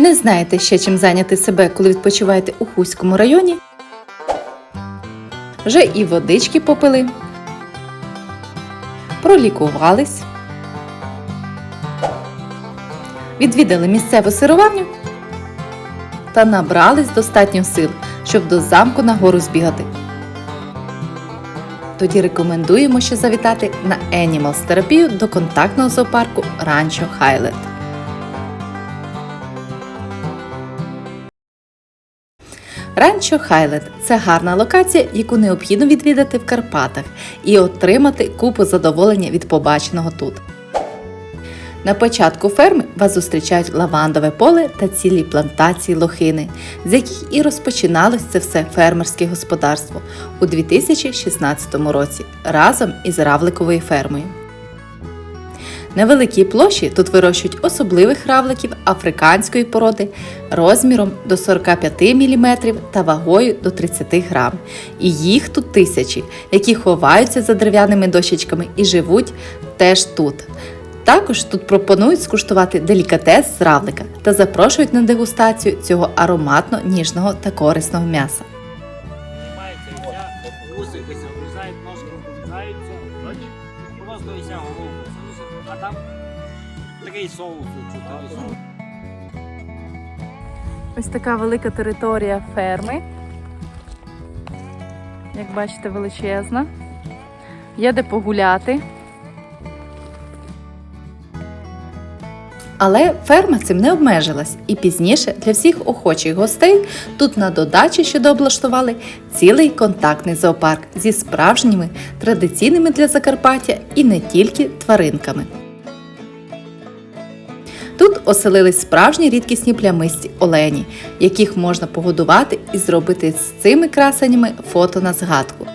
Не знаєте ще чим зайняти себе, коли відпочиваєте у Хуському районі? Вже і водички попили, пролікувались, відвідали місцеву сироварню та набрались достатньо сил, щоб до замку на гору збігати. Тоді рекомендуємо ще завітати на Animals терапію до контактного зоопарку Ранчо Хайленд. Ранчо Хайленд це гарна локація, яку необхідно відвідати в Карпатах і отримати купу задоволення від побаченого тут. На початку ферми вас зустрічають лавандове поле та цілі плантації лохини, з яких і розпочиналось це все фермерське господарство у 2016 році разом із равликовою фермою. На великій площі тут вирощують особливих равликів африканської породи розміром до 45 мм та вагою до 30 грам. І їх тут тисячі, які ховаються за дерев'яними дощечками і живуть теж тут. Також тут пропонують скуштувати делікатес з равлика та запрошують на дегустацію цього ароматно ніжного та корисного м'яса. Вусикися врізають, ножки врізаються, просто і вся головка. А там такий соус. Ось така велика територія ферми. Як бачите, величезна. Є де погуляти. Але ферма цим не обмежилась, і пізніше для всіх охочих гостей тут на додачі ще дооблаштували цілий контактний зоопарк зі справжніми традиційними для Закарпаття і не тільки тваринками. Тут оселились справжні рідкісні плямисті олені, яких можна погодувати і зробити з цими красенями фото на згадку.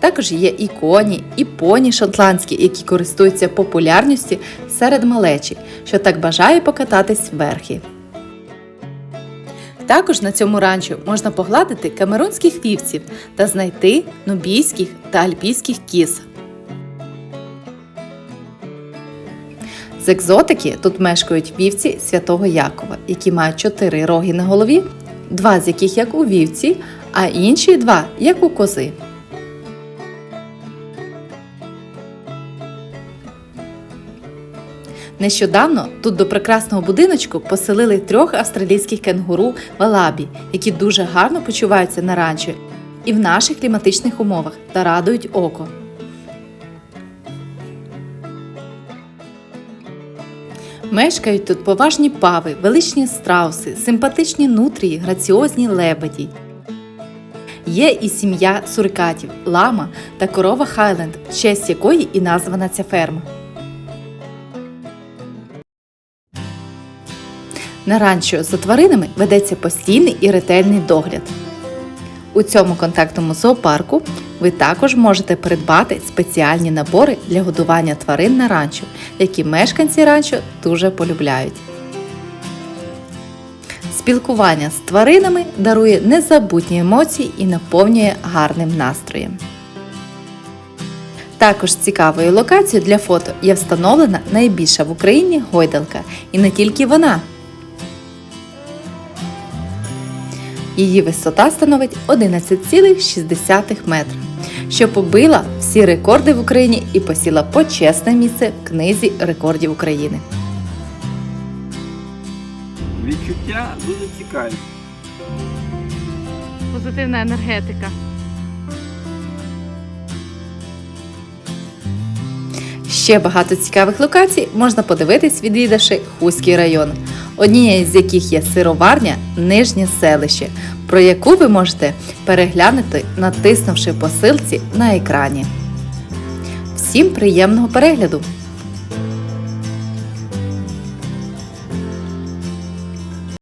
Також є і коні, і поні шотландські, які користуються популярністю серед малечі, що так бажає покататись верхи. Також на цьому ранчо можна погладити камерунських вівців та знайти нубійських та альпійських кіз. З екзотики тут мешкають вівці святого Якова, які мають чотири роги на голові, два з яких як у вівці, а інші два як у кози. Нещодавно тут до прекрасного будиночку поселили трьох австралійських кенгуру валабі, які дуже гарно почуваються на ранчо і в наших кліматичних умовах та радують око. Мешкають тут поважні пави, величні страуси, симпатичні нутрії, граціозні лебеді. Є і сім'я сурикатів, лама та корова Хайленд, в честь якої і названа ця ферма. На ранчо за тваринами ведеться постійний і ретельний догляд. У цьому контактному зоопарку ви також можете придбати спеціальні набори для годування тварин на ранчо, які мешканці ранчо дуже полюбляють. Спілкування з тваринами дарує незабутні емоції і наповнює гарним настроєм. Також цікавою локацією для фото є встановлена найбільша в Україні гойдалка. І не тільки вона. Її висота становить 11,6 метра, що побила всі рекорди в Україні і посіла почесне місце в книзі рекордів України. Відчуття дуже цікаві. Позитивна енергетика. Ще багато цікавих локацій можна подивитись, відвідавши Хуський район, однією з яких є сироварня Нижнє селище, про яку ви можете переглянути, натиснувши посилці на екрані. Всім приємного перегляду!